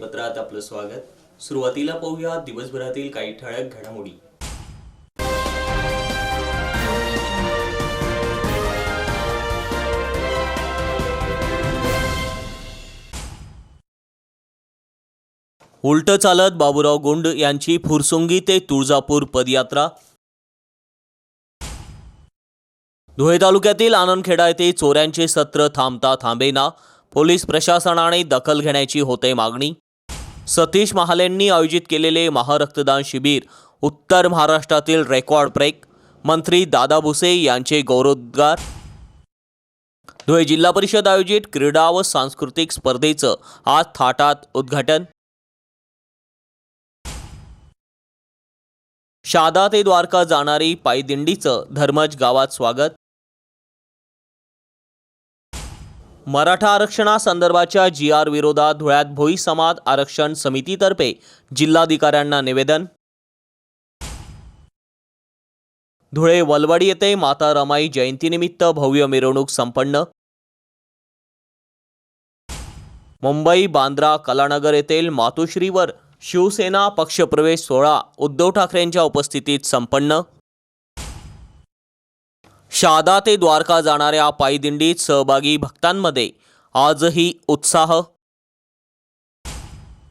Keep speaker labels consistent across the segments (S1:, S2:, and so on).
S1: बातमीपत्रात आपलं स्वागत. सुरुवातीला पाहूया दिवसभरातील काही ठळक घडामोडी. उलट चालत बाबूराव गुंड यांची फुरसुंगी ते तुळजापूर पदयात्रा. धुळे तालुक्यातील आनंदखेडा येथे चोऱ्यांचे सत्र थांबता थांबेना. पोलीस प्रशासनाने दखल घेण्याची होते मागणी. सतीश महालेंनी आयोजित केलेले महारक्तदान शिबिर उत्तर महाराष्ट्रातील रेकॉर्ड ब्रेक. मंत्री दादा भुसे यांचे गौरवोद्गार. धुळे जिल्हा परिषद आयोजित क्रीडा व सांस्कृतिक स्पर्धेचं आज थाटात उद्घाटन. शादा ते द्वारका जाणारी पायदिंडीचं धर्मज गावात स्वागत. मराठा आरक्षणासंदर्भाच्या जी आर विरोधात धुळ्यात भोई समाज आरक्षण समितीतर्फे जिल्हाधिकाऱ्यांना निवेदन. धुळे वलवाडी येथे माता रमाई जयंतीनिमित्त भव्य मिरवणूक संपन्न. मुंबई बांद्रा कलानगर येथील मातोश्रीवर शिवसेना पक्षप्रवेश सोहळा उद्धव ठाकरेंच्या उपस्थितीत संपन्न. शादा ते द्वारका जाणाऱ्या पायदिंडीत सहभागी भक्तांमध्ये आजही उत्साह.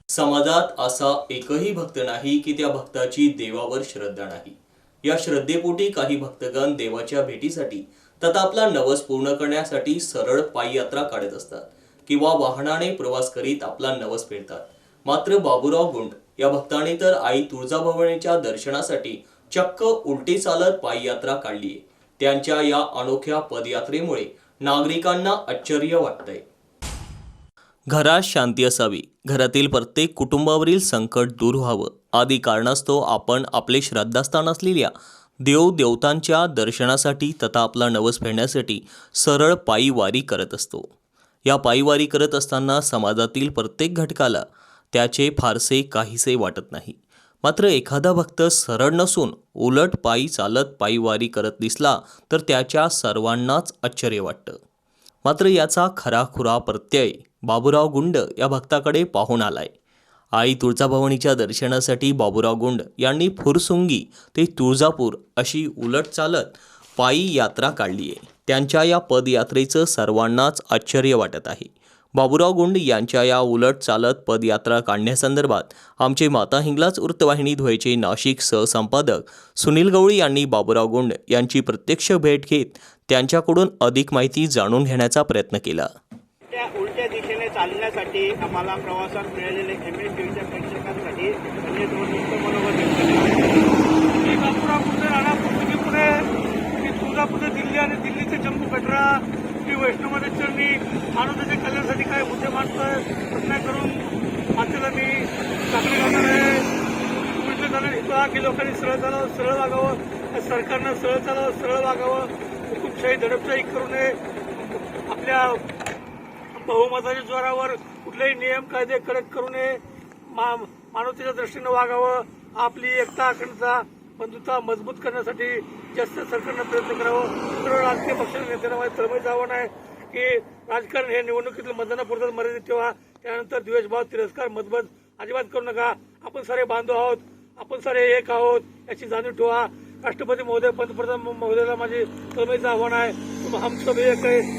S1: समाजात असा एकही भक्त नाही की त्या भक्ताची देवावर श्रद्धा नाही. या श्रद्धेपोटी काही भक्तगण देवाच्या भेटीसाठी तथा आपला नवस पूर्ण करण्यासाठी सरळ पायी यात्रा काढत असतात किंवा वाहनाने प्रवास करीत आपला नवस फेडतात मात्र बाबूराव गुंड या भक्ताने तर आई तुळजाभवानीच्या दर्शनासाठी चक्क उलटी चालत पायी यात्रा आहे त्यांच्या या अनोख्या पदयात्रेमुळे नागरिकांना आश्चर्य वाटतंय. घरात शांती असावी. घरातील प्रत्येक कुटुंबावरील संकट दूर व्हावं. आदी कारणास्तव आपण आपले श्रद्धास्थान असलेल्या देव देवतांच्या दर्शनासाठी तथा आपला नवस फेडण्यासाठी सरळ पायीवारी करत असतो. या पायीवारी करत असताना समाजातील प्रत्येक घटकाला त्याचे फारसे काहीसे वाटत नाही. मात्र एखादा भक्त सरळ नसून उलट पायी चालत पायीवारी करत दिसला तर त्याच्या सर्वांनाच आश्चर्य वाटतं. मात्र याचा खराखुरा प्रत्यय बाबुराव गुंड या भक्ताकडे पाहून आलाय. आई तुळजाभवानीच्या दर्शनासाठी बाबुराव गुंड यांनी फुरसुंगी ते तुळजापूर अशी उलट चालत पायी यात्रा काढली आहे त्यांच्या या पदयात्रेचं सर्वांनाच आश्चर्य वाटत आहे. बाबुराव गुंड यांच्या या उलट चालत पदयात्रा काढण्यासंदर्भात आमचे माता हिंगलाज वृत्तवाहिनी धुळेचे नाशिक सहसंपादक सुनील गवळी यांनी बाबुराव गुंड यांची प्रत्यक्ष भेट घेत त्यांच्याकडून अधिक माहिती जाणून घेण्याचा प्रयत्न केला.
S2: त्या उलट्या दिशेने चालण्यासाठी आम्हाला प्रवासात मिळालेले एम एस टीव्हीच्या प्रेक्षकांसाठी त्यांनी दोन मनोगत व्यक्त केलं.
S3: मी बापूराव मी दिल्ली आणि दिल्लीचे जम्मू कटरा श्री वैष्णवमध्ये मानवतेच्या आनंदाच्या कल्याणासाठी काय मुद्दे मांडतोय प्रश्न करून मातेला मी चांगले करणार आहे. म्हटलं जाणार हितवा की लोकांनी सरळ चालावं सरळ वागावं. सरकारनं सरळ चालावं सरळ वागावं. हुकुमशाही दडपशाही करू नये. आपल्या बहुमताच्या जोरावर कुठलेही नियम कायदे कडक करू नये. मा मानवतेच्या दृष्टीनं वागावं. आपली एकता अखंडता बंधुता मजबूत करण्यासाठी जास्त सरकारनं प्रयत्न करावं. सर्व राजकीय पक्षाच्या नेत्यांना माझं तळमळीचं आव्हान आहे की राजकारण हे निवडणुकीतील मतदानापुरतं मर्यादित ठेवा. त्यानंतर द्वेषभाव तिरस्कार मतभेद अजिबात करू नका. आपण सारे बांधव आहोत. आपण सारे एक आहोत. याची जाणीव ठेवा. राष्ट्रपती महोदय पंतप्रधान महोदयाला माझे तळमळीचं आव्हान आहे. हम सब एक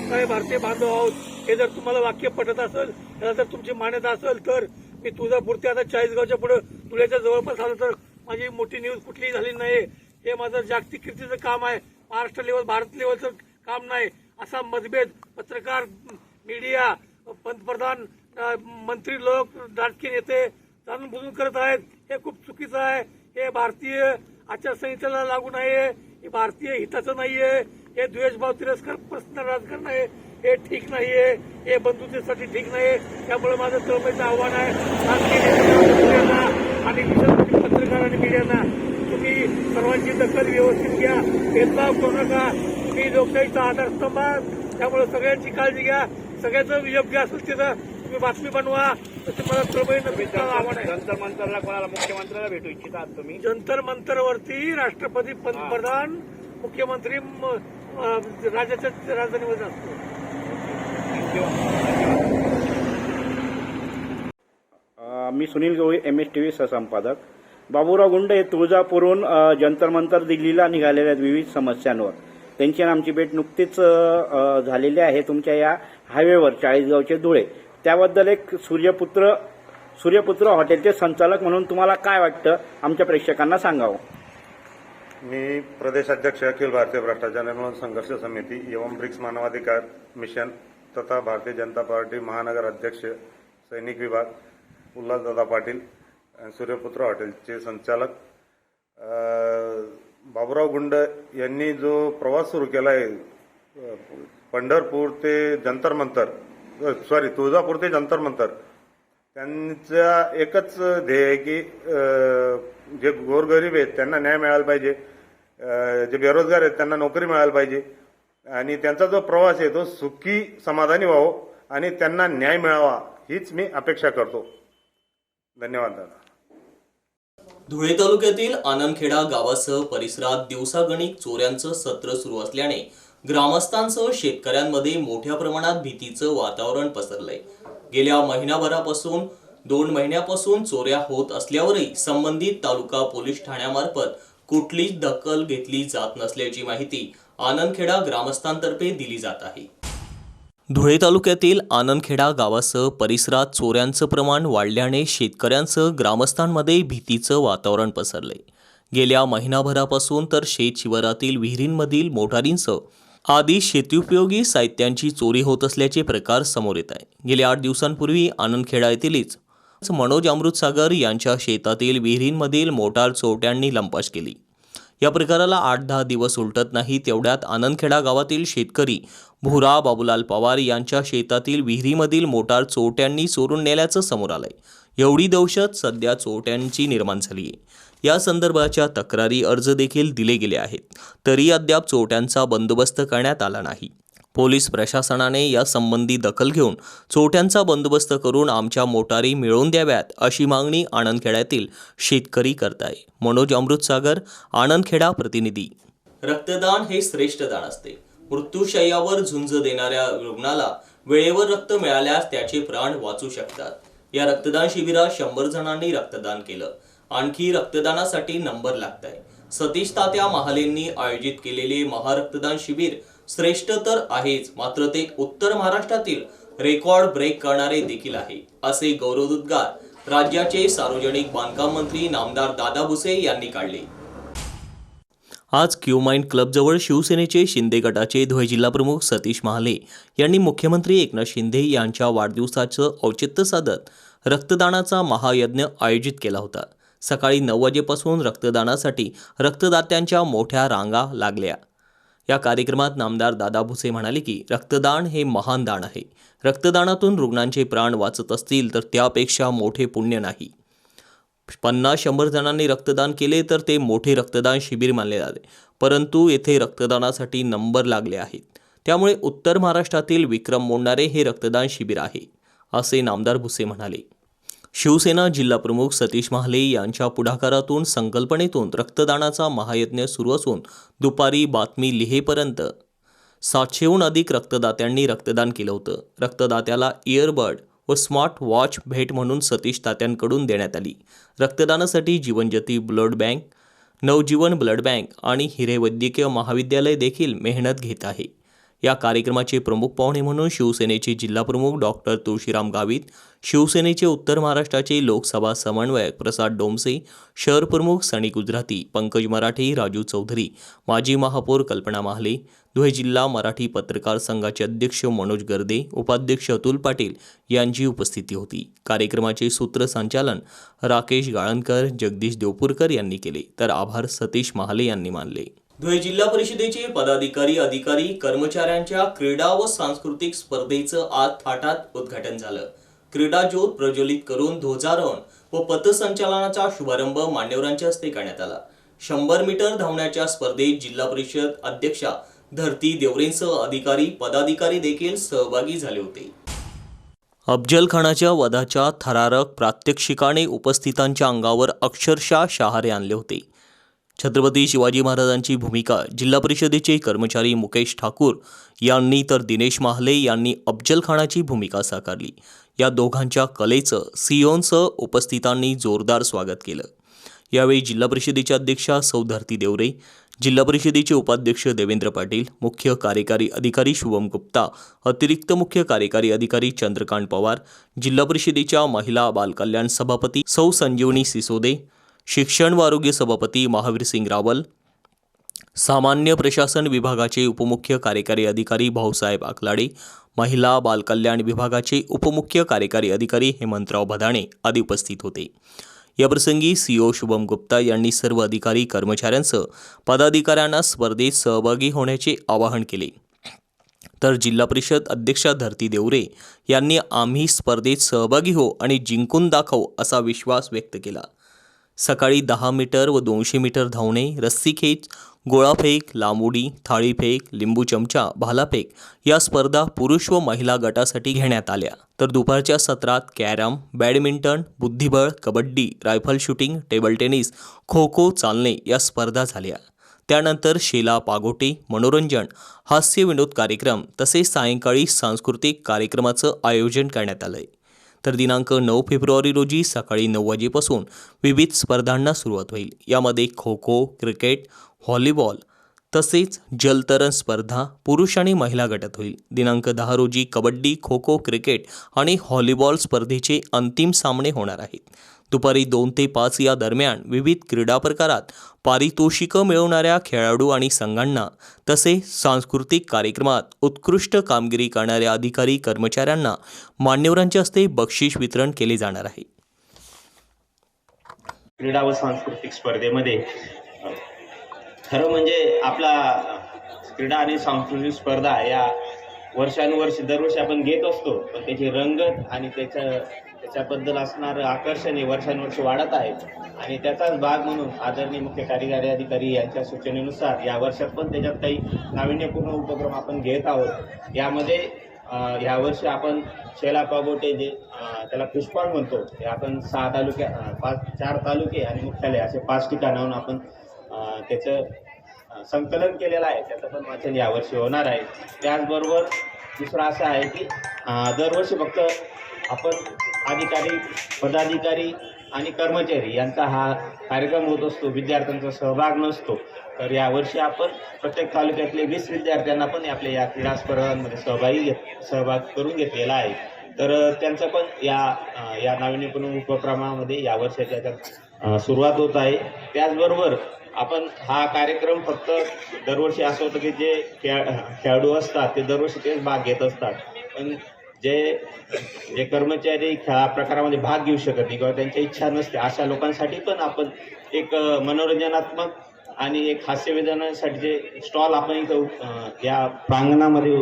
S3: सारे भारतीय बांधव आहोत. हे जर तुम्हाला वाक्य पटत असेल त्याला जर तुमची मान्यता असेल तर मी तुळजापूरते आता चाळीसगावच्या पुढे धुळ्याच्या जवळपास आलं तर माझी मोठी न्यूज कुठलीही झाली नाही. हे माझं जागतिक कीर्तीचं काम आहे. महाराष्ट्र लेवल भारत लेवलचं काम नाही. असा मतभेद पत्रकार मीडिया पंतप्रधान मंत्री लोक राजकीय नेते जाणून बुजून करत आहेत. हे खूप चुकीचं आहे. हे भारतीय आचारसंहितेला लागू आहे हे भारतीय हिताचं नाही आहे हे द्वेषभाव तिरस्कार प्रश्न राजकारण आहे. हे ठीक नाही आहे हे बंधुतेसाठी ठीक नाही त्यामुळे माझं तळमळीचं आव्हान आहे. राजकीय आणि पत्रकार आणि मीडियांना तुम्ही सर्वांची दखल व्यवस्थित घ्या. भेदभाव करू नका. तुम्ही लोकशाहीचा आधारस्तंभ आहात. त्यामुळे सगळ्यांची काळजी घ्या. सगळ्याचं योग्य असेल तिथं तुम्ही बातमी बनवा. तसे मला तळमळीनं भेटणं आहे.
S2: जंतर मंतरला कोणाला मुख्यमंत्र्याला भेटू इच्छितात तुम्ही?
S3: जंतर मंतरवरती राष्ट्रपती पंतप्रधान मुख्यमंत्री राज्याच्या राजधानीमध्ये असतो.
S2: मी Sunil Gawali M S T V सहसंपादक. Baburao Gund हे तुळजापूरहून जंतरमंतर जंतर मंतर दिल्लीला निघालेले आहेत विविध समस्यांवर. त्यांची आमची भेट नुकतीच झालेली आहे. तुमच्या या हायवेवर चाळीसगावचे धुळे. त्याबद्दल एक सूर्यपुत्र सूर्यपुत्र हॉटेलचे संचालक म्हणून तुम्हाला काय वाटतं? आमच्या प्रेक्षकांना सांगावं.
S4: मी प्रदेशाध्यक्ष अखिल भारतीय भ्रष्टाचार निर्मूलन संघर्ष समिती एवं ब्रिक्स मानवाधिकार मिशन तथा भारतीय जनता पार्टी महानगर अध्यक्ष सैनिक विभाग उल्हासदादा पाटील सूर्यपुत्र हॉटेलचे संचालक. बाबुराव गुंड यांनी जो प्रवास सुरू केला आहे पंढरपूर ते जंतर मंतर सॉरी तुळजापूर ते जंतर मंतर त्यांचा एकच ध्येय आहे की जे गोरगरीब आहेत त्यांना न्याय मिळाला पाहिजे. जे बेरोजगार आहेत त्यांना नोकरी मिळायला पाहिजे. आणि त्यांचा जो प्रवास आहे तो सुखी समाधानी व्हावं आणि त्यांना न्याय मिळावा हीच मी अपेक्षा करतो. धन्यवाद दादा.
S1: धुळे तालुक्यातील आनंदखेडा गावासह परिसरात दिवसागणिक चोऱ्यांचं सत्र सुरू असल्याने ग्रामस्थांसह शेतकऱ्यांमध्ये मोठ्या प्रमाणात भीतीचं वातावरण पसरलंय. गेल्या महिनाभरापासून दोन महिन्यापासून चोऱ्या होत असल्यावरही संबंधित तालुका पोलीस ठाण्यामार्फत कुठलीच दखल घेतली जात नसल्याची माहिती आनंदखेडा ग्रामस्थांतर्फे दिली जात आहे. धुळे तालुक्यातील आनंदखेडा गावासह परिसरात चोऱ्यांचं प्रमाण वाढल्याने शेतकऱ्यांसह ग्रामस्थांमध्ये भीतीचं वातावरण पसरलंय गेल्या महिनाभरापासून तर शेत शिवारातील विहिरींमधील मोटारींसह आदी शेतीउपयोगी साहित्यांची चोरी होत असल्याचे प्रकार समोर येत आहे. गेल्या आठ दिवसांपूर्वी आनंदखेडा येथीलच मनोज अमृतसागर यांच्या शेतातील विहिरींमधील मोटार चोरट्यांनी लंपास केली. या प्रकाराला आठ दहा दिवस उलटत नाही. तेवढ्यात आनंदखेडा गावातील शेतकरी भुरा बाबूलाल पवार यांच्या शेतातील विहिरीमधील मोटार चोरट्यांनी चोरून नेल्याचं समोर आलंय. एवढी दहशत सध्या चोरट्यांची निर्माण झाली आहे. या संदर्भाच्या तक्रारी अर्ज देखील दिले गेले आहेत. तरी अद्याप चोरट्यांचा बंदोबस्त करण्यात आला नाही. पोलीस प्रशासनाने या संबंधी दखल घेऊन चोट्यांचा बंदोबस्त करून आमच्या मोटारी मिळवून द्याव्यात अशी मागणी आनंदखेड्यातील शेतकरी करताय. मनोज अमृतसागर आनंदखेडा प्रतिनिधी. रक्तदान हे श्रेष्ठ दान असते. मृत्यूशय्यावर झुंज देणाऱ्या रुग्णाला वेळेवर रक्त मिळाल्यास त्याचे प्राण वाचू शकतात. या रक्तदान शिबिरात शंभर जणांनी रक्तदान केलं. आणखी रक्तदानासाठी नंबर लागत आहे सतीश तात्या महालेंनी आयोजित केलेले महारक्तदान शिबिर श्रेष्ठ तर आहेच मात्र ते उत्तर महाराष्ट्रातील रेकॉर्ड ब्रेक करणारे देखील आहे असे गौरवोद्गार राज्याचे सार्वजनिक बांधकाम मंत्री नामदार दादा भुसे यांनी काढले. आज क्यू माइंड क्लबजवळ शिवसेनेचे शिंदे गटाचे धुळे जिल्हाप्रमुख सतीश महाले यांनी मुख्यमंत्री एकनाथ शिंदे यांच्या वाढदिवसाचं औचित्य साधत रक्तदानाचा महायज्ञ आयोजित केला होता. सकाळी नऊ वाजेपासून रक्तदानासाठी रक्तदात्यांच्या मोठ्या रांगा लागल्या. या कार्यक्रमात नामदार दादा भुसे म्हणाले की रक्तदान हे महान दान आहे. रक्तदानातून रुग्णांचे प्राण वाचत असतील तर त्यापेक्षा मोठे पुण्य नाही. पन्नास शंभर जणांनी रक्तदान केले तर ते मोठे रक्तदान शिबिर मानले जाते. परंतु येथे रक्तदानासाठी नंबर लागले आहेत. त्यामुळे उत्तर महाराष्ट्रातील विक्रम मोडणारे हे रक्तदान शिबिर आहे असे नामदार भुसे म्हणाले. शिवसेना जिल्हाप्रमुख सतीश महाले यांच्या पुढाकारातून संकल्पनेतून रक्तदानाचा महायज्ञ सुरू असून दुपारी बातमी लिहेपर्यंत सातशेहून अधिक रक्तदात्यांनी रक्तदान केलं होतं. रक्तदात्याला इयरबड व स्मार्ट वॉच भेट म्हणून सतीश तात्यांकडून देण्यात आली. रक्तदानासाठी Jeevanjyoti blood bank Navjeevan blood bank आणि हिरे वैद्यकीय महाविद्यालय देखील मेहनत घेत आहे. या कार्यक्रमाचे प्रमुख पाहुणे म्हणून शिवसेनेचे जिल्हाप्रमुख डॉक्टर तुळशीराम गावित शिवसेनेचे उत्तर महाराष्ट्राचे लोकसभा समन्वयक प्रसाद डोमसे शहर प्रमुख सनी गुजराती पंकज मराठे राजू चौधरी माजी महापौर कल्पना महाले धुळे जिल्हा मराठी पत्रकार संघाचे अध्यक्ष मनोज गर्दे उपाध्यक्ष अतुल पाटील यांची उपस्थिती होती. कार्यक्रमाचे सूत्रसंचालन राकेश गाळणकर जगदीश देवपूरकर यांनी केले. तर आभार सतीश महाले यांनी मानले. धुळे जिल्हा परिषदेचे पदाधिकारी अधिकारी कर्मचाऱ्यांच्या क्रीडा व सांस्कृतिक स्पर्धेचं आज थाटात उद्घाटन झालं. क्रीडा ज्योत प्रज्वलित करून ध्वजारोहण व पथसंचालनाचा शुभारंभ मान्यवरांच्या हस्ते करण्यात आला. शंभर मीटर धावण्याच्या स्पर्धेत जिल्हा परिषद अध्यक्षा धरती देवरेंसह अधिकारी पदाधिकारी देखील सहभागी झाले होते. अफजल खानाच्या वधाच्या थरारक प्रात्यक्षिकाने उपस्थितांच्या अंगावर अक्षरशः शहारे आणले होते. छत्रपती शिवाजी महाराजांची भूमिका जिल्हा परिषदेचे कर्मचारी मुकेश ठाकूर यांनी तर दिनेश महाले यांनी अफजल खानाची भूमिका साकारली. या दोघांच्या कलेचं सिओनसह उपस्थितांनी जोरदार स्वागत केलं. यावेळी जिल्हा परिषदेच्या अध्यक्षा सौधरती देवरे जिल्हा परिषदेचे उपाध्यक्ष देवेंद्र पाटील मुख्य कार्यकारी अधिकारी शुभम गुप्ता अतिरिक्त मुख्य कार्यकारी अधिकारी चंद्रकांत पवार जिल्हा परिषदेच्या महिला बालकल्याण सभापती सौ संजीवनी सिसोदे शिक्षण व आरोग्य सभापती महावीर सिंग रावल सामान्य प्रशासन विभागाचे उपमुख्य कार्यकारी अधिकारी भाऊसाहेब आकलाडे महिला बालकल्याण विभागाचे उपमुख्य कार्यकारी अधिकारी हेमंतराव भदाणे आदी उपस्थित होते. याप्रसंगी सीओ शुभम गुप्ता यांनी सर्व अधिकारी कर्मचाऱ्यांसह पदाधिकाऱ्यांना स्पर्धेत सहभागी होण्याचे आवाहन केले. तर जिल्हा परिषद अध्यक्षा धरती देवरे यांनी आम्ही स्पर्धेत सहभागी हो आणि जिंकून दाखव असा विश्वास व्यक्त केला. सकाळी दहा मीटर व दोनशे मीटर धावणे रस्सीखेच गोळाफेक लांबुडी थाळीफेक लिंबू चमचा भालाफेक या स्पर्धा पुरुष व महिला गटासाठी घेण्यात आल्या. तर दुपारच्या सत्रात कॅरम बॅडमिंटन बुद्धिबळ kabaddi rifle shooting table tennis kho kho चालणे या स्पर्धा झाल्या. त्यानंतर शेला पागोटे मनोरंजन हास्य विनोद कार्यक्रम तसेच सायंकाळी सांस्कृतिक कार्यक्रमाचं आयोजन करण्यात आलं आहे तर दिनांक नऊ फेब्रुवारी रोजी सकाळी नऊ वाजेपासून विविध स्पर्धांना सुरुवात होईल. यामध्ये खो खो क्रिकेट व्हॉलीबॉल तसेच जलतरण स्पर्धा पुरुष आणि महिला गटात होईल. दिनांक दहा रोजी कबड्डी खो खो क्रिकेट आणि व्हॉलीबॉल स्पर्धेचे अंतिम सामने होणार आहेत. दुपारी दोन ते पाच या दरम्यान विविध क्रीडा प्रकारात पारितोषिकं मिळवणाऱ्या खेळाडू आणि संघांना तसेच सांस्कृतिक कार्यक्रमात उत्कृष्ट कामगिरी करणाऱ्या अधिकारी कर्मचाऱ्यांना मान्यवरांच्या हस्ते बक्षीस वितरण केले जाणार आहे.
S5: क्रीडा व सांस्कृतिक स्पर्धेमध्ये खरं म्हणजे आपला क्रीडा आणि सांस्कृतिक स्पर्धा या वर्षानुवर्ष दरवर्षी आपण घेत असतो पण त्याची रंगत आणि त्याचं त्याच्याबद्दल असणारं आकर्षण हे वर्षानुवर्षी वाढत आहे. आणि त्याचाच भाग म्हणून आदरणीय मुख्य कार्यकारी अधिकारी यांच्या सूचनेनुसार या वर्षात पण त्याच्यात काही नाविन्यपूर्ण उपक्रम आपण घेत आहोत. यामध्ये ह्या यावर्षी आपण शेला पागोटे जे त्याला पुष्पाळ म्हणतो ते आपण सहा तालुक्या पाच चार तालुके आणि मुख्यालय असे पाच ठिकाणाहून आपण त्याचं संकलन केलेलं आहे. त्याचं पण वाचन यावर्षी होणार आहे. त्याचबरोबर दुसरं असं आहे की दरवर्षी फक्त आपण अधिकारी पदाधिकारी आणि कर्मचारी यांचा हा कार्यक्रम होत असतो. विद्यार्थ्यांचा सहभाग नसतो. तर यावर्षी आपण प्रत्येक तालुक्यातले वीस विद्यार्थ्यांना पण आपल्या या क्रीडा स्पर्धांमध्ये सहभागी घेत सहभाग करून घेतलेला आहे. तर त्यांचं पण या या नाविन्यपूर्ण उपक्रमामध्ये या वर्षाच्या सुरुवात होत आहे. त्याचबरोबर आपण हा कार्यक्रम फक्त दरवर्षी असं होतं की जे खेळ खेळाडू असतात ते दरवर्षी तेच भाग घेत असतात. पण जे जे कर्मचारी खेळा प्रकारामध्ये भाग घेऊ शकत नाही किंवा त्यांची इच्छा नसते अशा लोकांसाठी पण आपण एक मनोरंजनात्मक आणि एक हास्यविधानासाठी जे स्टॉल आपण इथं या प्रांगणामध्ये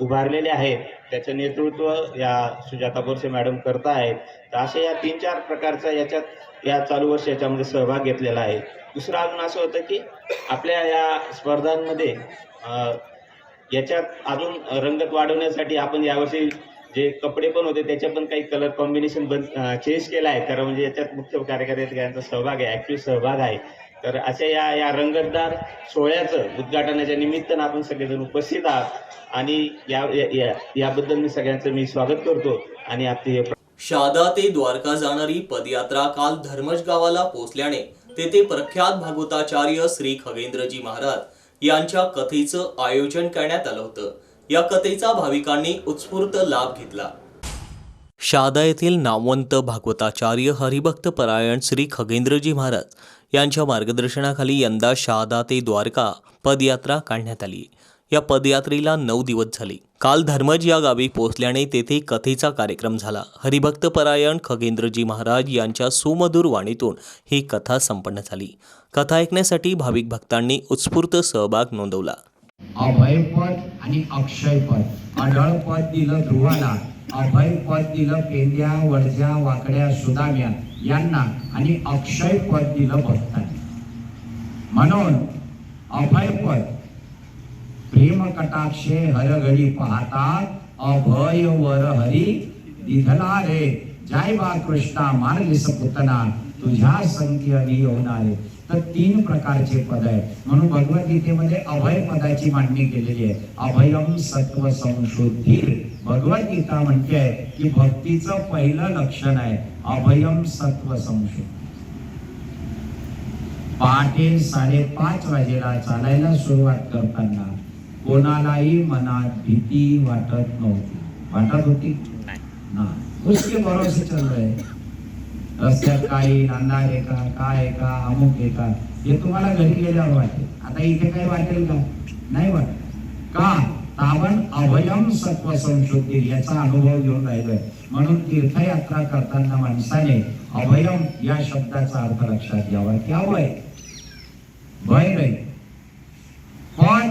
S5: उभारलेले आहेत त्याचं नेतृत्व या सुजाता बोरसे मॅडम करता आहेत. तर अशा या तीन चार प्रकारचा याच्यात या चालू वर्ष याच्यामध्ये सहभाग घेतलेला आहे. दुसरं अजून असं होतं की आपल्या या स्पर्धांमध्ये याच्यात अजून रंगत वाढवण्यासाठी आपण यावर्षी जे कपडे पण होते त्याचे पण काही कलर कॉम्बिनेशन बन चेंज केलं आहे. कारण म्हणजे याच्यात मुख्य कार्यकारी सहभाग आहे ऍक्टिव्ह सहभाग आहे. तर अशा या या रंगतदार सोहळ्याचं उद्घाटनाच्या निमित्तानं आपण सगळेजण उपस्थित आहात. आणि या या- या- याबद्दल मी सगळ्यांचं मी स्वागत करतो. आणि आपले हे
S1: शहादा ते द्वारका जाणारी पदयात्रा काल धर्मज गावाला पोहोचल्याने तेथे प्रख्यात भागवताचार्य श्री खगेंद्रजी महाराज यांच्या कथेचं आयोजन करण्यात आलं होतं. या कथेचा भाविकांनी उत्स्फूर्त लाभ घेतला. शहादा येथील नामवंत भागवताचार्य हरिभक्त परायण श्री खगेंद्रजी महाराज यांच्या मार्गदर्शनाखाली यंदा शहादा ते द्वारका पदयात्रा काढण्यात आली. या पदयात्रेला नऊ दिवस झाले. काल धर्मज या गावी पोहोचल्याने तेथे कथेचा कार्यक्रम झाला. हरिभक्त परायण खगेंद्रजी महाराज यांच्या सुमधुर वाणीतून ही कथा संपन्न झाली. कथा ऐकण्यासाठी भाविक भक्तांनी उत्स्फूर्त सहभाग नोंदवला.
S6: अभयपद आणि अक्षयपद. अढळपद दिलं ध्रुवाला अभयपद दिलं पेंद्या वडज्या वाकड्या सुदाम्या यांना आणि अक्षयपद दिलं भक्तांना. म्हणून अभयपद प्रेम कटाक्षे हरघडी पाहतात अभय वर हरी दिधला रे. जय बा कृष्णा मार्गीस पुतना तुझ्या संख्यनी होणारे तर तीन प्रकारचे पद आहेत. म्हणून भगवद्गीतेमध्ये अभय पदाची मांडणी केलेली आहे. अभयम सत्व संशोधीर भगवद्गीता म्हणते की भक्तीचं पहिलं लक्षण आहे. अभयम सत्व संशोध पहाटे साडेपाच वाजेला चालायला सुरुवात करताना कोणालाही मनात भीती वाटत नव्हती. वाटत होती? नाही. उसके भरोसे चल रहे. रस्त्यात काही अंधार आहे का काय आहे का अमुक आहे का? हे तुम्हाला घरी गेल्यावर वाटेल. आता इथे काही वाटेल का? नाही वाटत का? आपण अभयम सत्व संशोधीर याचा अनुभव घेऊन राहिलोय. म्हणून तीर्थयात्रा करताना माणसाने अभयम या शब्दाचा अर्थ लक्षात घ्यावा. की अभय भय नाही. पण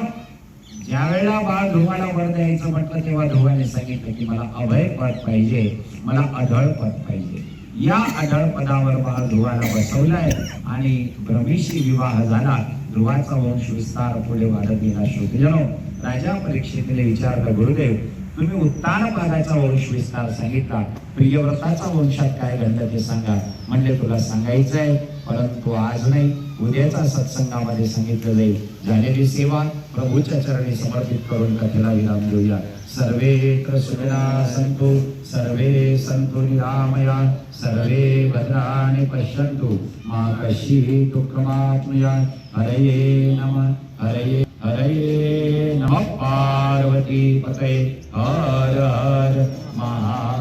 S6: ज्या वेळेला बाळ धुवाला वर द्यायचं म्हटलं तेव्हा धुवाने सांगितलं की मला अभय पद पाहिजे मला अढळ पद पाहिजे. या अढळ पदावर बाळ ध्रुवाला बसवलाय. आणि भ्रमीशी विवाह झाला. ध्रुवाचा वंश विस्तार पुढे वाढत गेला शोधजनो राजा परीक्षेतले विचारलं गुरुदेव तुम्ही उत्तान पादाचा वंश विस्तार सांगितला. प्रियव्रताचा वंशात काय घडलं ते सांगा. म्हणजे तुला सांगायचं आहे परंतु आज नाही. उद्याच्या सत्संगामध्ये सांगितलं जाईल. झालेली सेवा प्रभूच्या चरणी समर्पित करून कथेला विराम देऊया. सर्वे सुविधा संतो. सर्वे सन्तु निरामया सर्वे भद्राणि पश्यन्तु। मा कशी दुःखमात्मया हरये नम हरये हरये नमः पार्वती पते। हर हर महादेव।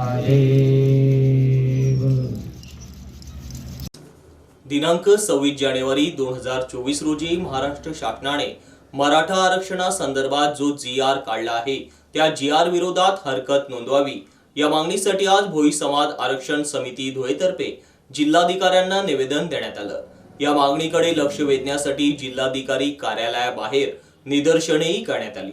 S1: दिनांक सव्वीस जानेवारी दोन हजार चोवीस रोजी महाराष्ट्र शासनाने मराठा आरक्षणासंदर्भात जो जी आर काढला आहे त्या जी आर विरोधात हरकत नोंदवावी. या मागणीसाठी आज भोई समाज आरक्षण समिती धुळेतर्फे जिल्हाधिकाऱ्यांना निवेदन देण्यात आलं. या मागणीकडे लक्ष वेधण्यासाठी जिल्हाधिकारी कार्यालयाबाहेर निदर्शनेही करण्यात आली.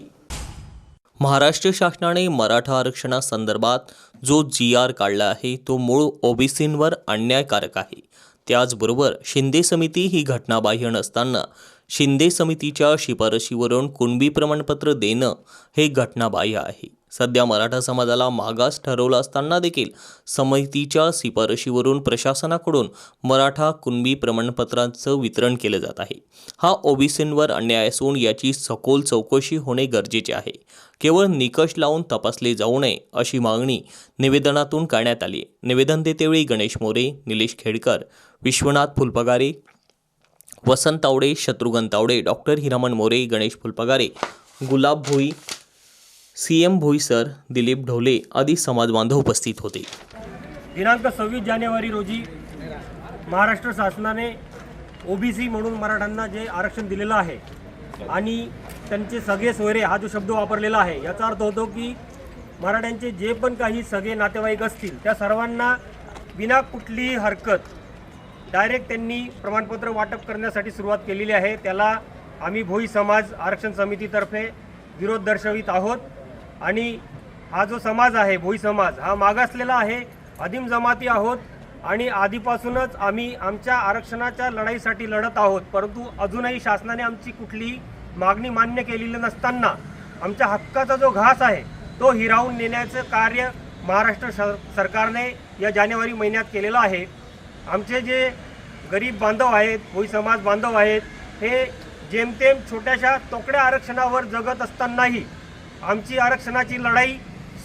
S1: महाराष्ट्र शासनाने मराठा आरक्षणासंदर्भात जो जी आर काढला आहे तो मूळ ओबीसींवर अन्यायकारक आहे. त्याचबरोबर शिंदे समिती ही घटनाबाह्य नसताना शिंदे समितीच्या शिफारशीवरून कुणबी प्रमाणपत्र देणं हे घटनाबाह्य आहे. सध्या मराठा समाजाला मागास ठरवलं असताना देखील समितीच्या शिफारशीवरून प्रशासनाकडून मराठा कुणबी प्रमाणपत्रांचं वितरण केलं जात आहे. हा ओबीसींवर अन्याय असून याची सखोल चौकशी होणे गरजेचे आहे. केवळ निकष लावून तपासले जाऊ नये अशी मागणी निवेदनातून करण्यात आली आहे. निवेदन देतेवेळी Ganesh More Nilesh Khedkar Vishwanath Phulpagare Vasant Tawade Shatrughna Tawade doctor Hiraman More Ganesh Phulpagare Gulab Bhoi C M Bhoisar Dilip Dhole आदी समाजबांधव उपस्थित होते.
S7: दिनांक सव्वीस जानेवारी रोजी महाराष्ट्र शासनाने ओबीसी म्हणून मराठ्यांना जे आरक्षण दिलेलं आहे आणि त्यांचे सगळे सोयरे हा जो शब्द वापरलेला आहे याचा अर्थ होतो की मराठ्यांचे जे पण काही सगळे नातेवाईक असतील त्या सर्वांना विना कुठलीही हरकत डायरेक्ट त्यांनी प्रमाणपत्र वाटप करण्यासाठी सुरुवात केलेली आहे. त्याला आम्ही भोई समाज आरक्षण समितीतर्फे विरोध दर्शवित आहोत. आणि हा जो समाज आहे भोई समाज हा मागासलेला आहे आदिम जमाती आहोत आणि आधीपासूनच आम्ही आमच्या आरक्षणाच्या लढाईसाठी लढत आहोत. परंतु अजूनही शासनाने आमची कुठलीही मागणी मान्य केलेली नसताना आमच्या हक्काचा जो घास आहे तो हिरावून नेण्याचं कार्य महाराष्ट्र सर सरकारने या जानेवारी महिन्यात केलेलं आहे. आमचे जे गरीब बांधव आहेत भोई समाज बांधव आहेत हे जेमतेम छोट्याशा तोकड्या आरक्षणावर जगत असतानाही आमची आरक्षणाची लढाई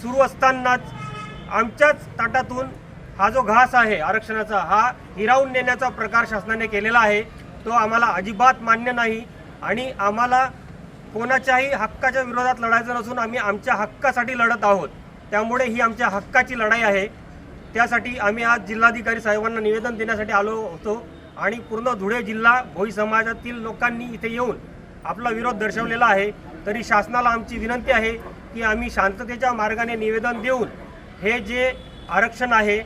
S7: सुरू असतानाच आमच्याच ताटातून हा जो घास आहे आरक्षणाचा हा हिरावून नेण्याचा प्रकार शासनाने केलेला आहे तो आम्हाला अजिबात मान्य नाही आणि आम्हाला कोणाच्याही हक्काच्या विरोधात लढायचं नसून आम्ही आमच्या हक्कासाठी लढत आहोत. त्यामुळे ही आमच्या हक्काची लढाई आहे. त्यासाठी आम्ही आज जिल्हाधिकारी साहेबांना निवेदन देण्यासाठी आलो होतो आणि पूर्ण धुळे जिल्हा भोई समाजातील लोकांनी इथे येऊन आपला विरोध दर्शवलेला आहे. तरी शासनाला आमची विनंती आहे की आम्ही शांततेच्या मार्गाने निवेदन देऊन हे जे आरक्षण आहे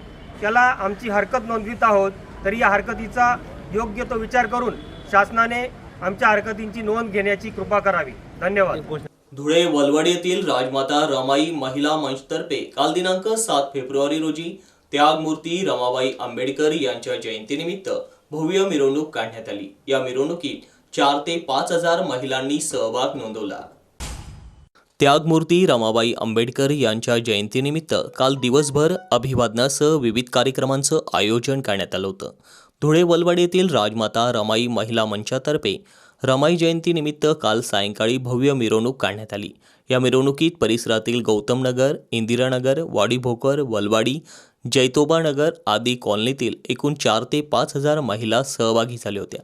S7: त्याला आमची हरकत नोंदवित आहोत. तरी या हरकतीचा योग्य तो विचार करून शासनाने आमच्या हरकतींची नोंद घेण्याची कृपा करावी. धन्यवाद.
S1: धुळे वलवड येथील राजमाता रमाई महिला मंचतर्फे काल दिनांक सात फेब्रुवारी रोजी त्यागमूर्ती रमाबाई आंबेडकर यांच्या जयंतीनिमित्त भव्य मिरवणूक काढण्यात आली. या मिरवणुकीत चार ते पाच हजार महिलांनी सहभाग नोंदवला. त्यागमूर्ती रमाबाई आंबेडकर यांच्या जयंतीनिमित्त काल दिवसभर अभिवादनासह विविध कार्यक्रमांचं आयोजन करण्यात आलं होतं. धुळे वलवाड येथील राजमाता रमाई महिला मंचातर्फे रमाई जयंतीनिमित्त काल सायंकाळी भव्य मिरवणूक काढण्यात आली. या मिरवणुकीत परिसरातील गौतमनगर इंदिरानगर वाडीभोकर वलवाडी जैतोबानगर आदी कॉलनीतील एकूण चार ते पाच हजार महिला सहभागी झाल्या होत्या.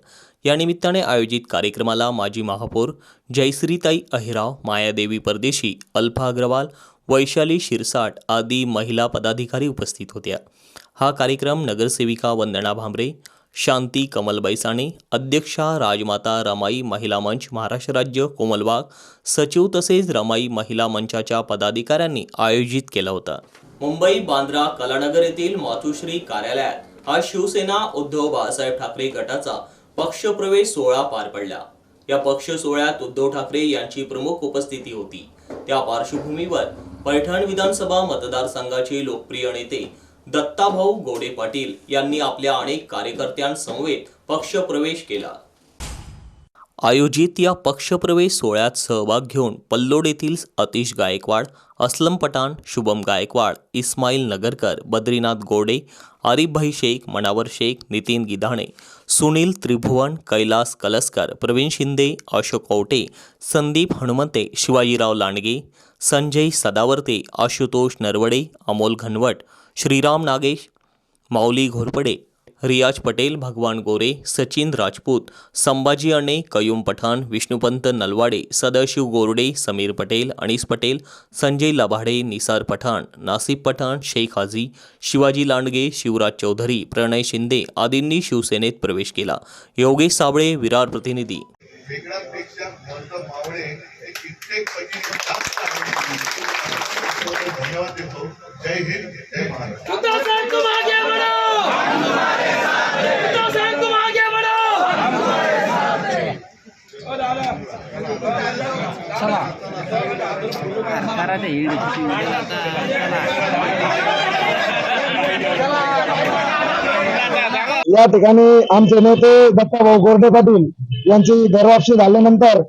S1: या निमित्ताने आयोजित कार्यक्रमाला माजी महापौर जयश्रीताई अहिराव मायादेवी परदेशी अल्फा अग्रवाल वैशाली शिरसाट आदी महिला पदाधिकारी उपस्थित होत्या. हा कार्यक्रम नगरसेविका वंदना भांबरे शांती कमलबाई बैसाणे अध्यक्षा राजमाता रमाई महिला मंच महाराष्ट्र राज्य कोमलबाग सचिव तसेच रमाई महिला मंचाच्या पदाधिकाऱ्यांनी आयोजित केला होता. मुंबई बांद्रा कलानगर येथील मातुश्री कार्यालयात हा शिवसेना उद्धव बाळासाहेब ठाकरे गटाचा पक्षप्रवेश सोहळा पार पडला. या पक्ष सोहळ्यात उद्धव ठाकरे यांची प्रमुख उपस्थिती होती. त्या पार्श्वभूमीवर पैठण विधानसभा मतदारसंघाचे लोकप्रिय नेते दत्ताभाऊ गोडे पाटील यांनी आपल्या अनेक कार्यकर्त्यांसमवेत पक्षप्रवेश केला. आयोजित या पक्षप्रवेश सोहळ्यात सहभाग घेऊन पल्लोड येथील अतिश गायकवाड असलम पठाण शुभम गायकवाड इस्माईल नगरकर बद्रीनाथ गोडे आरिफभाई शेख मनावर शेख नितीन गिधाणे सुनील त्रिभुवन कैलास कलसकर प्रवीण शिंदे अशोक औटे संदीप हनुमंते शिवाजीराव लांडगे संजय सदावर्ते आशुतोष नरवडे अमोल घनवट श्रीराम नागेश माऊली घोरपडे रियाज पटेल भगवान गोरे सचिन राजपूत संभाजी अणे कयूम पठाण विष्णुपंत नलवाडे सदाशिव गोरडे समीर पटेल अनीस पटेल संजय लभाडे निसार पठाण नासिब पठाण शेख हाजी शिवाजी लांडगे शिवराज चौधरी प्रणय शिंदे आदींनी शिवसेनेत प्रवेश केला. योगेश साबळे विरार प्रतिनिधी.
S8: धन्यवाद देतो. जय हिंद जय महाराष्ट्र.
S9: या ठिकाणी आमचे नेते दत्ताभाऊ गोरडे पाटील यांची घरवापसी झाल्यानंतर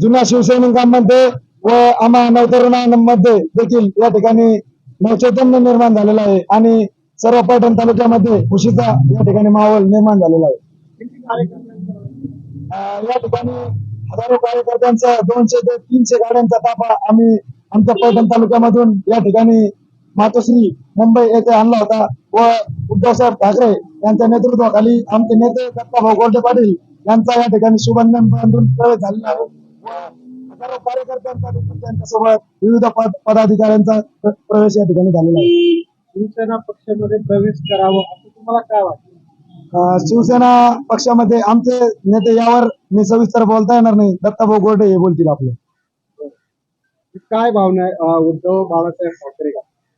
S9: जुन्या शिवसैनिकांमध्ये व आम्हा नवतरुणांमध्ये देखील या ठिकाणी नवचैतन्य निर्माण झालेलं आहे. आणि सर्व पैठण तालुक्यामध्ये खुशीचा या ठिकाणी माहोल निर्माण झालेला आहे. या ठिकाणी हजारो कार्यकर्त्यांचा दोनशे ते तीनशे गाड्यांचा ताफा आम्ही आमच्या पैठण तालुक्यामधून या ठिकाणी मातोश्री मुंबई येथे आणला होता व उद्धवसाहेब ठाकरे यांच्या नेतृत्वाखाली आमचे नेते दत्ताभाऊ गोल्डे पाटील यांचा या ठिकाणी शुभंदन बांधून प्रवेश झालेला आहे. हजारो कार्यकर्त्यांचा त्यांच्यासोबत विविध पद पदाधिकाऱ्यांचा प्रवेश या ठिकाणी झालेला आहे.
S3: शिवसेना पक्षामध्ये प्रवेश करावा असं तुम्हाला काय वाटतं?
S9: अ, शिवसेना पक्षामध्ये आमचे नेते यावर मी सविस्तर बोलता येणार नाही. दत्ताभाऊ गोरडे हे बोलतील आपले.
S3: काय भावना आहे? अं, उद्धव बाळासाहेब ठाकरे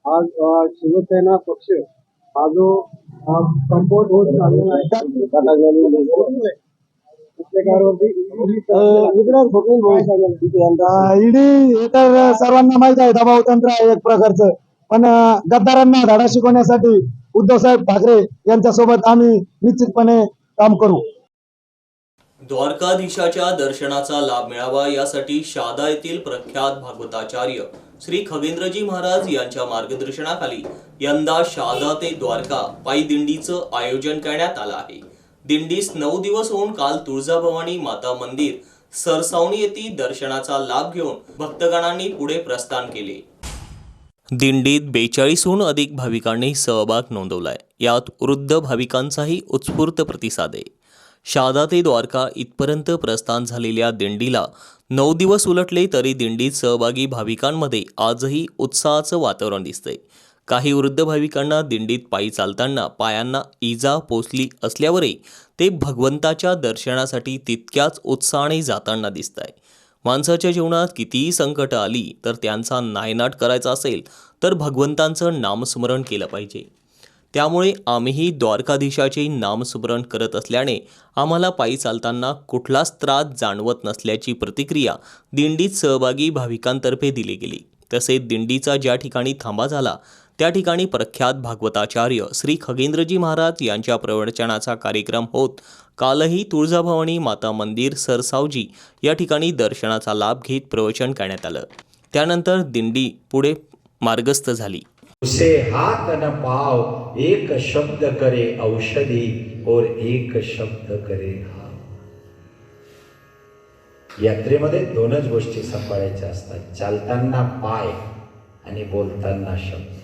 S3: आज अं, शिवसेना पक्ष हा जो कंपोज होत चाललेला आहे.
S9: ईडी हे तर सर्वांना माहीत आहे. दबाव तंत्र आहे एक प्रकारचं. पण गद्दारांना धडा शिकवण्यासाठी उद्धवसाहेब ठाकरे यांच्यासोबत आम्ही निश्चितपणे काम करू.
S1: द्वारकाधीशाच्या दर्शनाचा लाभ मिळावा यासाठी शादा येथील प्रख्यात भागवताचार्य श्री खगेंद्रजी महाराज यांच्या मार्गदर्शनाखाली यंदा शादा ते द्वारका पायी दिंडीचं आयोजन करण्यात आलं आहे. दिंडीस नऊ दिवस होऊन काल तुळजाभवानी माता मंदिर सरसावणी येथे दर्शनाचा लाभ घेऊन भक्तगणांनी पुढे प्रस्थान केले. दिंडीत बेचाळीसहून अधिक भाविकांनी सहभाग नोंदवलाय. यात वृद्ध भाविकांचाही उत्स्फूर्त प्रतिसाद आहे. शादा ते द्वारका इथपर्यंत प्रस्थान झालेल्या दिंडीला नऊ दिवस उलटले तरी दिंडीत सहभागी भाविकांमध्ये आजही उत्साहाचं वातावरण दिसतंय. काही वृद्ध भाविकांना दिंडीत पायी चालताना पायांना इजा पोचली असल्यावरही ते भगवंताच्या दर्शनासाठी तितक्याच उत्साहाने जाताना दिसत आहे माणसाच्या जीवनात कितीही संकट आली तर त्यांचा नायनाट करायचा असेल तर भगवंतांचं नामस्मरण केलं पाहिजे. त्यामुळे आम्हीही द्वारकाधीशाचे नामस्मरण करत असल्याने आम्हाला पायी चालताना कुठलाच त्रास जाणवत नसल्याची प्रतिक्रिया दिंडीत सहभागी भाविकांतर्फे दिली गेली. तसेच दिंडीचा ज्या ठिकाणी थांबा झाला त्या ठिकाणी प्रख्यात भागवताचार्य श्री खगेंद्रजी महाराज यांच्या प्रवचनाचा कार्यक्रम होत कालही तुळजाभवानी माता मंदिर सरसावजी या ठिकाणी दर्शनाचा लाभ घेत प्रवचन करण्यात आलं. त्यानंतर दिंडी पुढे मार्गस्थ झाली.
S6: उसे हात न पाव एक शब्द करे औषधी और एक शब्द करे हा यात्रेमध्ये दोनच गोष्टी सांभाळायच्या असतात. चालताना पाय आणि बोलताना शब्द.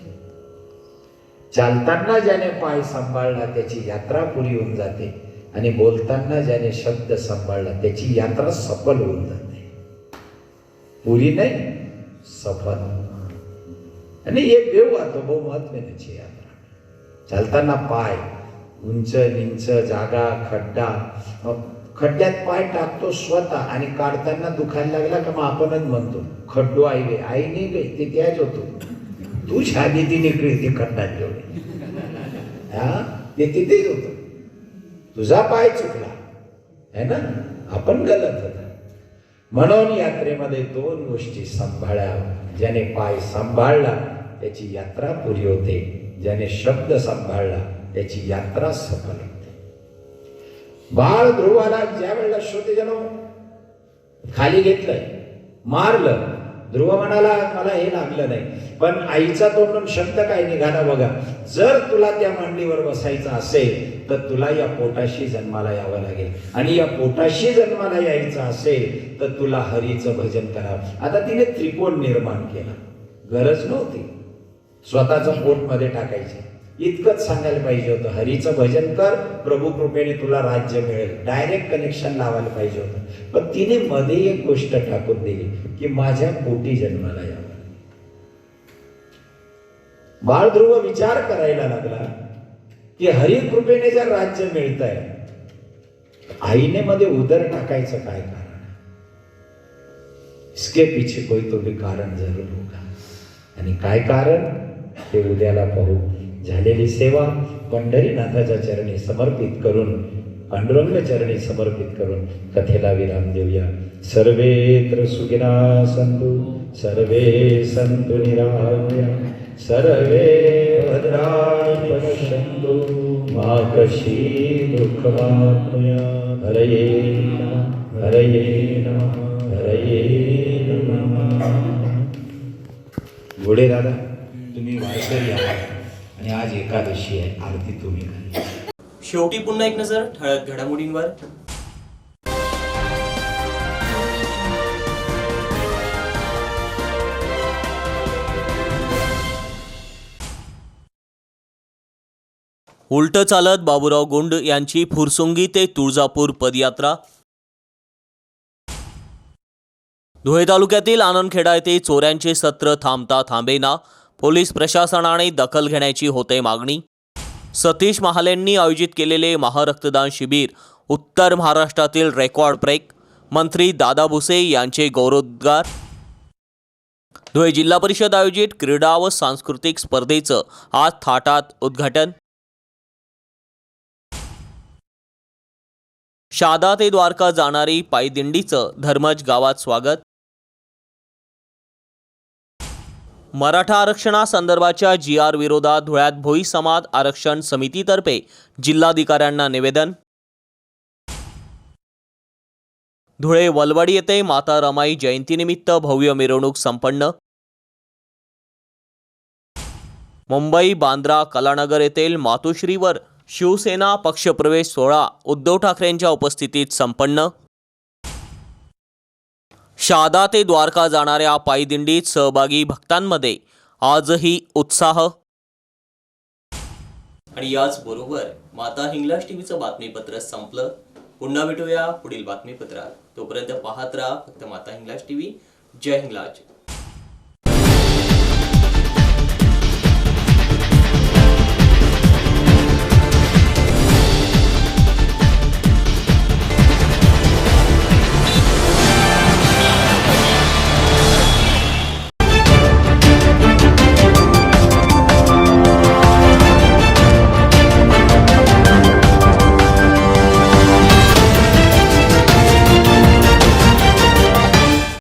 S6: चालताना ज्याने पाय सांभाळला त्याची यात्रा पुरी होऊन जाते. आणि बोलताना ज्याने शब्द सांभाळला त्याची यात्रा सफल होऊन जाते. पुरी नाही सफल. आणि एक देव तो बहु महत्वाची यात्रा चालताना पाय उंच निंच जागा खड्डा. मग खड्ड्यात पाय टाकतो स्वतः आणि काढताना दुखायला लागला का मग आपणच म्हणतो खड्डो आई गे आई नाही गे ते त्याच होतो. तू शादी ती निकळी ती खड्ड्यात हा? ते तिथेच होतं तुझा पाय चुकला. है ना? आपण गलत होता. म्हणून यात्रेमध्ये दोन गोष्टी सांभाळ्या ज्याने पाय सांभाळला त्याची यात्रा पुरी होते. ज्याने शब्द सांभाळला त्याची यात्रा सफल होते. बाळ ध्रुवाला ज्या वेळेला श्रोते जण खाली घेतलंय मारलं ध्रुव म्हणाला मला हे लागलं नाही. पण आईचा तोंडून शब्द काय निघाला बघा. जर तुला त्या मांडीवर बसायचं असेल तर तुला या पोटाशी जन्माला यावं लागेल. आणि या पोटाशी जन्माला यायचं असेल तर तुला हरीचं भजन करावं आता तिने त्रिकोण निर्माण केला. गरज नव्हती. स्वतःचं पोटमध्ये टाकायचे. इतकंच सांगायला पाहिजे होतं. हरीचं भजन कर प्रभू कृपेने तुला राज्य मिळेल. डायरेक्ट कनेक्शन लावायला पाहिजे होतं. पण तिने मध्ये एक गोष्ट टाकून दिली की माझ्या पोटी जन्माला यावं बाळध्रुव विचार करायला लागला की हरी कृपेने जर राज्य मिळत आहे आईने मध्ये उदर टाकायचं काय कारण इसके पीछे कोई तो भी कारण जरूर होगा. आणि काय कारण? ते उद्याला पाहू. झालेली सेवा पंढरीनाथाच्या चरणी समर्पित करून पांडुरंग चरणी समर्पित करून कथेला विराम देऊया. सर्वेत्र सुखिना संतु सर्वे संतु निरामया सर्वे भद्राणि पश्यन्तु मा कशी दुःखमाप्नुया. हरये हरये नमः हरये नमः. दादा तुम्ही वारकरी आहात. आणि आज एकादशी आहे आरती तुम्ही करा.
S1: शेवटी पुन्हा एक नजर ठळक घडामोडींवर. उलट चालत बाबूराव गोंड यांची फुरसुंगी ते तुळजापूर पदयात्रा. धुळे तालुक्यातील आनंदखेडा येथे चोऱ्यांचे सत्र थांबता थांबेना. पोलीस प्रशासनाने दखल घेण्याची होते मागणी. सतीश महालेंनी आयोजित केलेले महारक्तदान शिबिर उत्तर महाराष्ट्रातील रेकॉर्ड ब्रेक मंत्री दादा भुसे यांचे गौरवोद्गार. धुळे जिल्हा परिषद आयोजित क्रीडा व सांस्कृतिक स्पर्धेचं आज थाटात उद्घाटन. शादा ते द्वारका जाणारी पायदिंडीचं धर्मज गावात स्वागत. मराठा आरक्षणासंदर्भाच्या जी आर विरोधात धुळ्यात भोई समाज आरक्षण समितीतर्फे जिल्हाधिकाऱ्यांना निवेदन. धुळे वलवाडी येथे माता रमाई जयंतीनिमित्त भव्य मिरवणूक संपन्न. मुंबई बांद्रा कलानगर येथील मातोश्रीवर शिवसेना पक्षप्रवेश सोहळा उद्धव ठाकरेंच्या उपस्थितीत संपन्न. शादा ते द्वारका जाणाऱ्या पायदिंडीत सहभागी भक्तांमध्ये आजही उत्साह. आणि याच बरोबर माता हिंगलाज टीव्हीचं बातमीपत्र संपलं. पुन्हा भेटूया पुढील बातमीपत्रात. तोपर्यंत पाहत राहा फक्त माता हिंगलाज टीव्ही. जय हिंगलाज.